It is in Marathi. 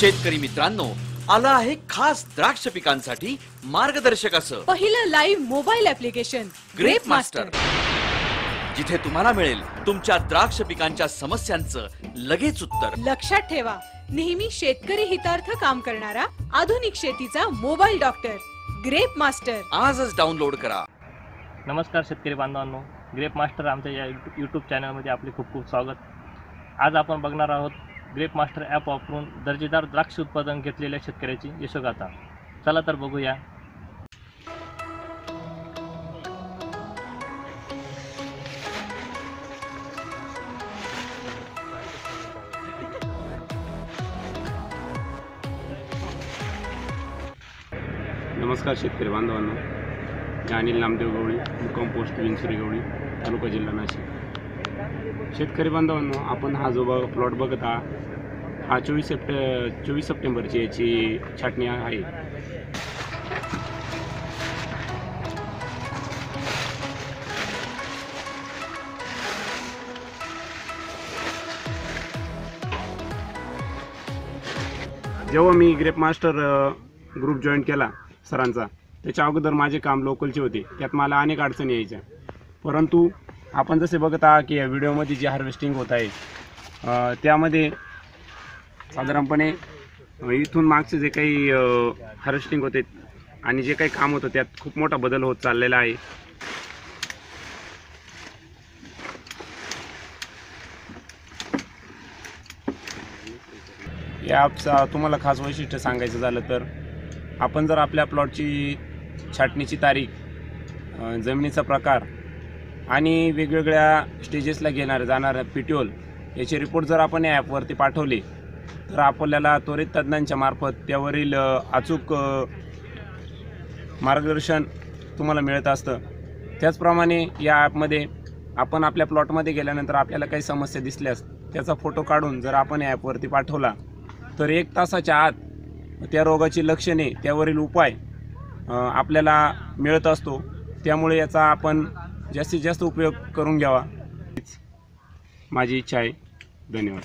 शेतकरी मित्रांनो आलं आहे खास द्राक्ष पिकांसाठी मार्गदर्शक असं. पहिलं live mobile application grape master जिथे तुम्हाला मिळेल तुमच्या द्राक्ष पिकांच्या समस्यांचं लगेच उत्तर. लक्षात ठेवा नेहमी शेतकरी हितार्थ काम करणारा आधुनिक शेतीचा मोबाईल डॉक्टर ग्रेप मास्टर आजच डाउनलोड करा. नमस्कार शेतकरी बांधवांनो ग्रेप मास्टर आमच्या या यूट्यूब चॅनलमध्ये आपले खूप खूप स्वागत. आज आपण बघणार आहोत ग्रेप मास्टर ॲप वापरून दर्जेदार द्राक्ष उत्पादन घेतलेल्या शेतकऱ्याची यशोगाथा. चला तर बघूया. नमस्कार शेतकरी बांधवांना. मी अनिल नामदेव गवळी मुक्काम पोस्ट विंचुरी गवळी तालुका जिल्हा नाशिक. शेतकरी बांधवांनो आपण हा जो बघ प्लॉट बघत आहात हा चोवीस सप्टे चोवीस सप्टेंबरची याची छाटणी आहे. जेव्हा मी ग्रेप मास्टर ग्रुप जॉईन केला सरांचा त्याच्या अगोदर माझे काम लोकलचे होते. त्यात मला अनेक अडचणी यायच्या. परंतु आपण जसे बघत आहात की या व्हिडिओमध्ये जे हार्वेस्टिंग होत आहे त्यामध्ये साधारणपणे इथून मागचे जे काही हार्वेस्टिंग होते आणि जे काही काम होतं त्यात खूप मोठा बदल होत चाललेला आहे. या ॲपचा तुम्हाला खास वैशिष्ट्य सांगायचं झालं तर आपण जर आपल्या प्लॉटची छाटणीची तारीख जमिनीचा प्रकार आणि वेगवेगळ्या स्टेजेसला घेणार जाणारं पिट्योल याचे रिपोर्ट जर आपण या ॲपवरती पाठवले तर आपल्याला त्वरित तज्ज्ञांच्या मार्फत त्यावरील अचूक मार्गदर्शन तुम्हाला मिळत असतं. त्याचप्रमाणे या ॲपमध्ये आपण आपल्या प्लॉटमध्ये गेल्यानंतर आपल्याला काही समस्या दिसल्यास त्याचा फोटो काढून जर आपण या ॲपवरती पाठवला तर एक तासाच्या आत त्या रोगाची लक्षणे त्यावरील उपाय आपल्याला मिळत असतो. त्यामुळे याचा आपण जास्तीत जास्त उपयोग करून घ्यावा. माझी इच्छा आहे. धन्यवाद.